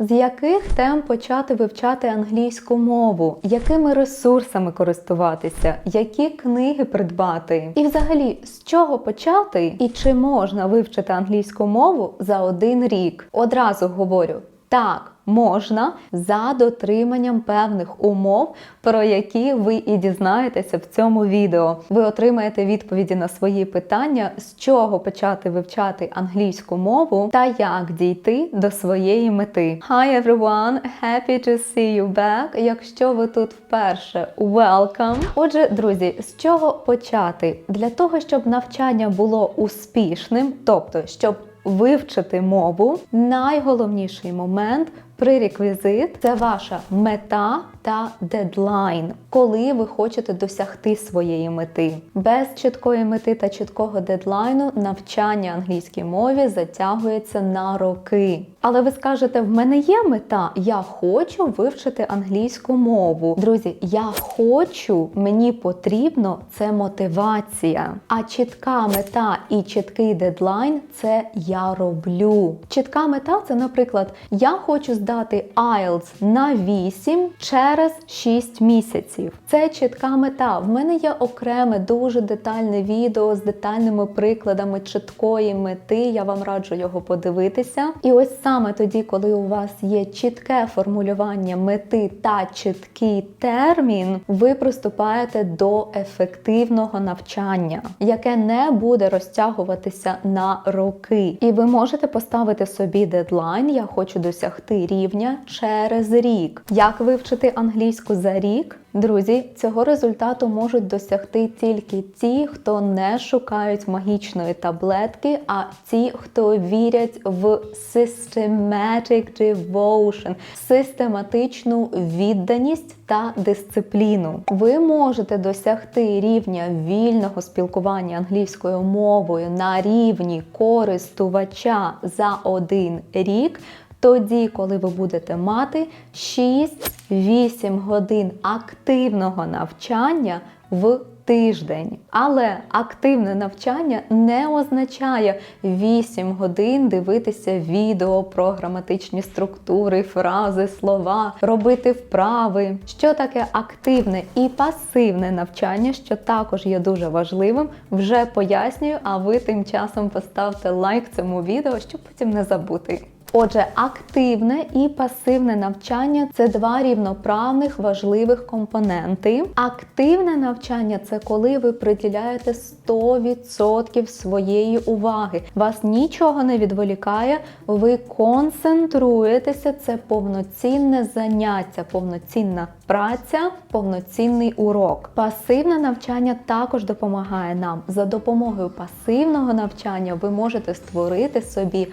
З яких тем почати вивчати англійську мову? Якими ресурсами користуватися? Які книги придбати? І взагалі, з чого почати? І чи можна вивчити англійську мову за один рік? Одразу говорю. Так, можна за дотриманням певних умов, про які ви і дізнаєтеся в цьому відео. Ви отримаєте відповіді на свої питання, з чого почати вивчати англійську мову та як дійти до своєї мети. Hi everyone! Happy to see you back! Якщо ви тут вперше, welcome! Отже, друзі, з чого почати? Для того, щоб навчання було успішним, тобто, щоб вивчити мову, найголовніший момент пререквізит це ваша мета та дедлайн, коли ви хочете досягти своєї мети. Без чіткої мети та чіткого дедлайну навчання англійській мові затягується на роки. Але ви скажете, в мене є мета, я хочу вивчити англійську мову. Друзі, я хочу, мені потрібно це мотивація. А чітка мета і чіткий дедлайн це я роблю. Чітка мета це, наприклад, я хочу здати IELTS на 8 через 6 місяців. Це чітка мета. В мене є окреме дуже детальне відео з детальними прикладами чіткої мети. Я вам раджу його подивитися. І ось саме тоді, коли у вас є чітке формулювання мети та чіткий термін, ви приступаєте до ефективного навчання, яке не буде розтягуватися на роки. І ви можете поставити собі дедлайн. Я хочу досягти рівня через рік. Як вивчити англійську за рік? Друзі, цього результату можуть досягти тільки ті, хто не шукають магічної таблетки, а ті, хто вірять в systematic devotion, систематичну відданість та дисципліну. Ви можете досягти рівня вільного спілкування англійською мовою на рівні користувача за один рік. Тоді, коли ви будете мати 6-8 годин активного навчання в тиждень. Але активне навчання не означає 8 годин дивитися відео про граматичні структури, фрази, слова, робити вправи. Що таке активне і пасивне навчання, що також є дуже важливим, вже пояснюю, а ви тим часом поставте лайк цьому відео, щоб потім не забути. Отже, активне і пасивне навчання це два рівноправних важливих компоненти. Активне навчання це коли ви приділяєте 100% своєї уваги. Вас нічого не відволікає, ви концентруєтеся, це повноцінне заняття, повноцінна праця, повноцінний урок. Пасивне навчання також допомагає нам. За допомогою пасивного навчання ви можете створити собі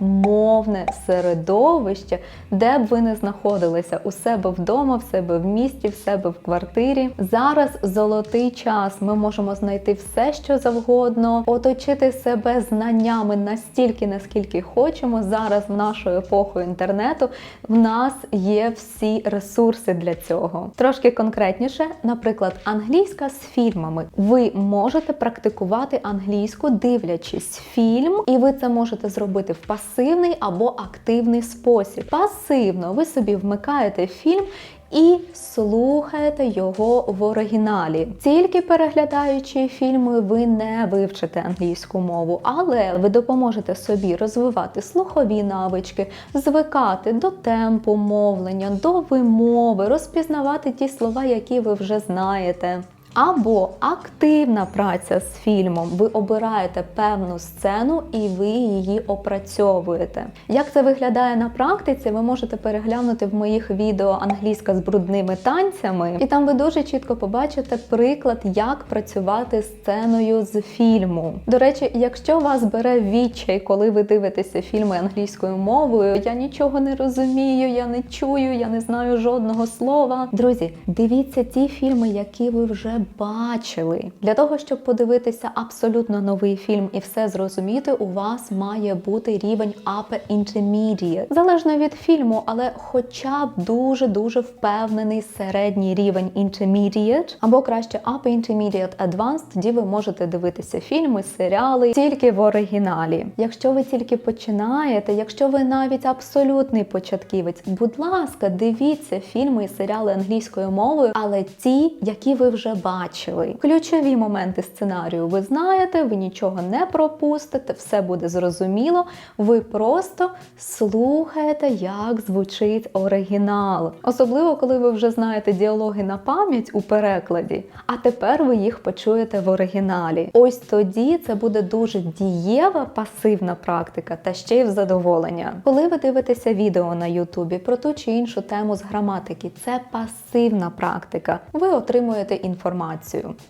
англомовне середовище, де б ви не знаходилися у себе вдома, в себе в місті, в себе в квартирі. Зараз золотий час. Ми можемо знайти все, що завгодно, оточити себе знаннями настільки, наскільки хочемо. Зараз в нашу епоху інтернету в нас є всі ресурси для цього. Трошки конкретніше, наприклад, англійська з фільмами. Ви можете практикувати англійську, дивлячись фільм, і ви це можете зробити в пасивний або активний спосіб. Пасивно ви собі вмикаєте фільм. І слухаєте його в оригіналі. Тільки переглядаючи фільми, ви не вивчите англійську мову, але ви допоможете собі розвивати слухові навички, звикати до темпу мовлення, до вимови, розпізнавати ті слова, які ви вже знаєте. Або активна праця з фільмом. Ви обираєте певну сцену і ви її опрацьовуєте. Як це виглядає на практиці, ви можете переглянути в моїх відео англійська з брудними танцями, і там ви дуже чітко побачите приклад, як працювати сценою з фільму. До речі, якщо вас бере відчай, коли ви дивитеся фільми англійською мовою, я нічого не розумію, я не чую, я не знаю жодного слова. Друзі, дивіться ті фільми, які ви вже бачили. Для того, щоб подивитися абсолютно новий фільм і все зрозуміти, у вас має бути рівень Upper Intermediate. Залежно від фільму, але хоча б дуже-дуже впевнений середній рівень Intermediate, або краще Upper Intermediate Advanced, тоді ви можете дивитися фільми, серіали тільки в оригіналі. Якщо ви тільки починаєте, якщо ви навіть абсолютний початківець, будь ласка, дивіться фільми і серіали англійською мовою, але ті, які ви вже бачили. Ключові моменти сценарію ви знаєте, ви нічого не пропустите, все буде зрозуміло. Ви просто слухаєте, як звучить оригінал. Особливо, коли ви вже знаєте діалоги на пам'ять у перекладі, а тепер ви їх почуєте в оригіналі. Ось тоді це буде дуже дієва пасивна практика та ще й в задоволення. Коли ви дивитеся відео на Ютубі про ту чи іншу тему з граматики, це пасивна практика. Ви отримуєте інформацію.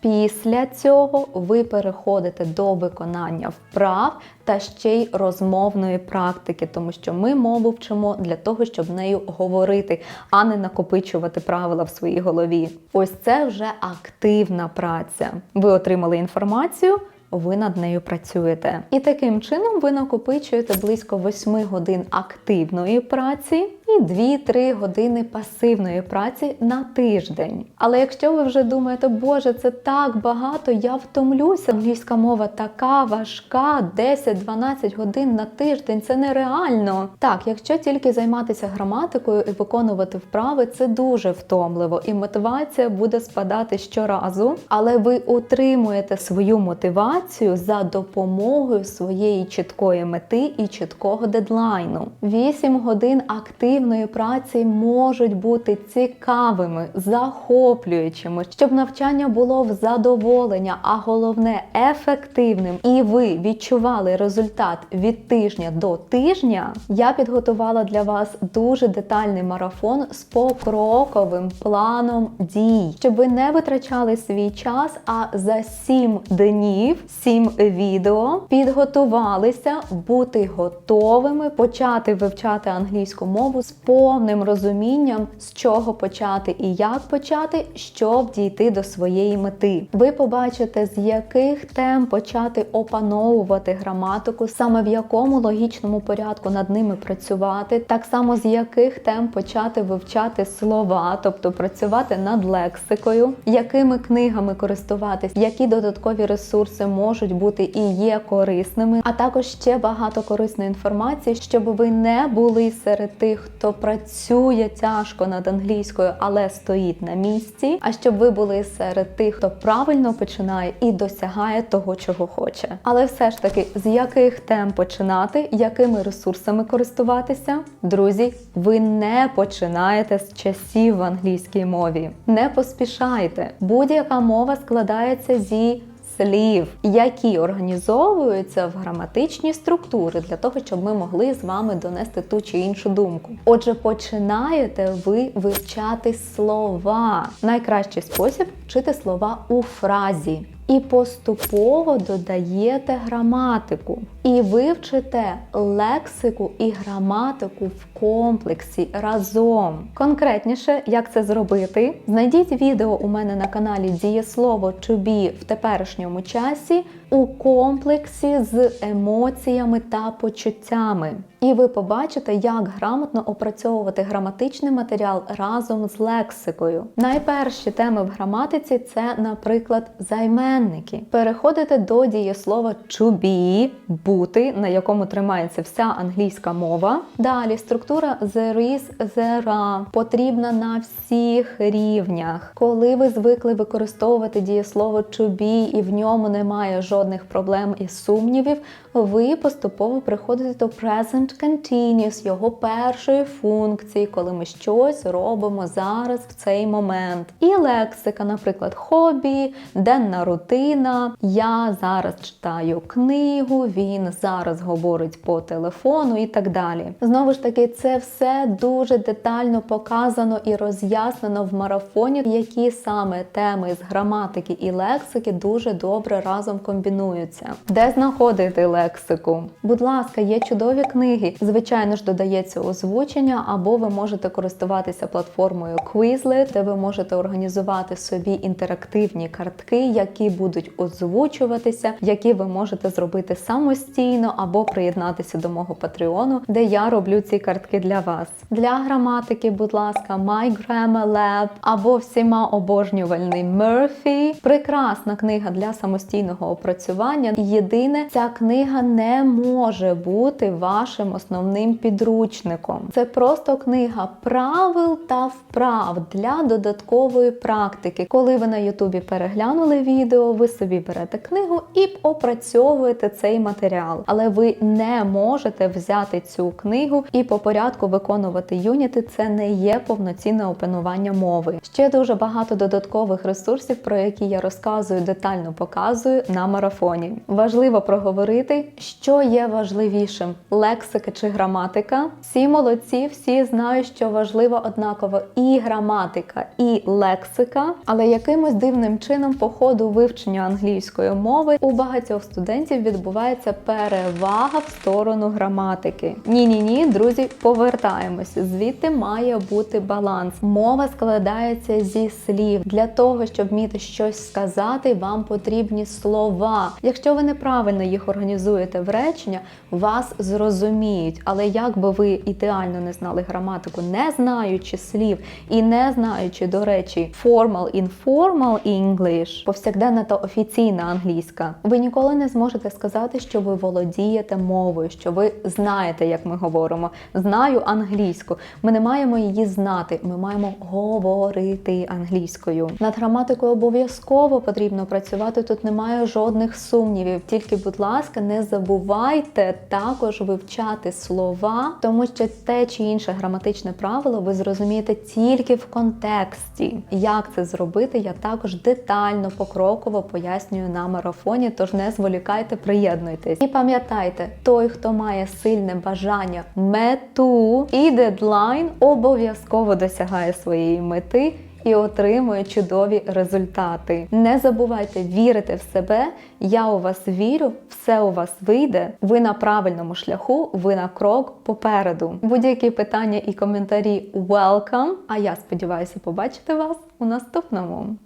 Після цього ви переходите до виконання вправ та ще й розмовної практики, тому що ми мову вчимо для того, щоб нею говорити, а не накопичувати правила в своїй голові. Ось це вже активна праця. Ви отримали інформацію. Ви над нею працюєте. І таким чином ви накопичуєте близько 8 годин активної праці і 2-3 години пасивної праці на тиждень. Але якщо ви вже думаєте, Боже, це так багато, я втомлюся. Англійська мова така важка, 10-12 годин на тиждень це нереально. Так, якщо тільки займатися граматикою і виконувати вправи, це дуже втомливо, і мотивація буде спадати щоразу, але ви утримуєте свою мотивацію за допомогою своєї чіткої мети і чіткого дедлайну. 8 годин активної праці можуть бути цікавими, захоплюючими, щоб навчання було в задоволення, а головне ефективним, і ви відчували результат від тижня до тижня. Я підготувала для вас дуже детальний марафон з покроковим планом дій, щоб ви не витрачали свій час, а за 7 днів, 7 відео підготувалися бути готовими почати вивчати англійську мову з повним розумінням, з чого почати і як почати, щоб дійти до своєї мети. Ви побачите, з яких тем почати опановувати граматику, саме в якому логічному порядку над ними працювати, так само з яких тем почати вивчати слова, тобто працювати над лексикою, якими книгами користуватись, які додаткові ресурси можуть бути і є корисними, а також ще багато корисної інформації, щоб ви не були серед тих, хто працює тяжко над англійською, але стоїть на місці. А щоб ви були серед тих, хто правильно починає і досягає того, чого хоче. Але все ж таки, з яких тем починати, якими ресурсами користуватися, друзі, ви не починаєте з часів в англійській мові. Не поспішайте. Будь-яка мова складається зі слів, які організовуються в граматичні структури для того, щоб ми могли з вами донести ту чи іншу думку. Отже, починаєте ви вивчати слова. Найкращий спосіб вчити слова у фразі. І поступово додаєте граматику. І вивчите лексику і граматику в комплексі разом. Конкретніше, як це зробити, знайдіть відео у мене на каналі Дієслово be в теперішньому часі у комплексі з емоціями та почуттями. І ви побачите, як грамотно опрацьовувати граматичний матеріал разом з лексикою. Найперші теми в граматиці це, наприклад, займенники. Переходите до дієслова be, бути, на якому тримається вся англійська мова. Далі структура there is, there are потрібна на всіх рівнях. Коли ви звикли використовувати дієслово to be і в ньому немає жодних проблем і сумнівів, ви поступово приходите до present continuous, його першої функції, коли ми щось робимо зараз в цей момент. І лексика, наприклад, хобі, денна рутина. Я зараз читаю книгу, він зараз говорить по телефону і так далі. Знову ж таки, це все дуже детально показано і роз'яснено в марафоні, які саме теми з граматики і лексики дуже добре разом комбінуються. Де знаходити лексику? Лексику. Будь ласка, є чудові книги. Звичайно ж, додається озвучення, або ви можете користуватися платформою Quizlet, де ви можете організувати собі інтерактивні картки, які будуть озвучуватися, які ви можете зробити самостійно або приєднатися до мого патреону, де я роблю ці картки для вас. Для граматики, будь ласка, My Grammar Lab або всіма обожнювальний Murphy. Прекрасна книга для самостійного опрацювання. Єдине, ця книга не може бути вашим основним підручником. Це просто книга правил та вправ для додаткової практики. Коли ви на Ютубі переглянули відео, ви собі берете книгу і опрацьовуєте цей матеріал. Але ви не можете взяти цю книгу і по порядку виконувати юніти. Це не є повноцінне опанування мови. Ще дуже багато додаткових ресурсів, про які я розказую, детально показую на марафоні. Важливо проговорити, що є важливішим: лексика чи граматика. Всі молодці, всі знають, що важливо однаково і граматика, і лексика. Але якимось дивним чином, по ходу вивчення англійської мови, у багатьох студентів відбувається перевага в сторону граматики. Ні, ні, ні, друзі, повертаємося. Звідти має бути баланс. Мова складається зі слів. Для того, щоб вміти щось сказати, вам потрібні слова. Якщо ви неправильно їх організуєте в речення, вас зрозуміють. Але як би ви ідеально не знали граматику, не знаючи слів і не знаючи, до речі, formal, informal English, повсякденна та офіційна англійська, ви ніколи не зможете сказати, що ви володієте мовою, що ви знаєте, як ми говоримо. Знаю англійську. Ми не маємо її знати, ми маємо говорити англійською. Над граматикою обов'язково потрібно працювати. Тут немає жодних сумнівів. Тільки, будь ласка, забувайте також вивчати слова, тому що те чи інше граматичне правило ви зрозумієте тільки в контексті. Як це зробити, я також детально покроково пояснюю на марафоні. Тож не зволікайте, приєднуйтесь. І пам'ятайте, той, хто має сильне бажання, мету і дедлайн, обов'язково досягає своєї мети. І отримує чудові результати. Не забувайте вірити в себе. Я у вас вірю, все у вас вийде. Ви на правильному шляху, ви на крок попереду. Будь-які питання і коментарі welcome. А я сподіваюся побачити вас у наступному.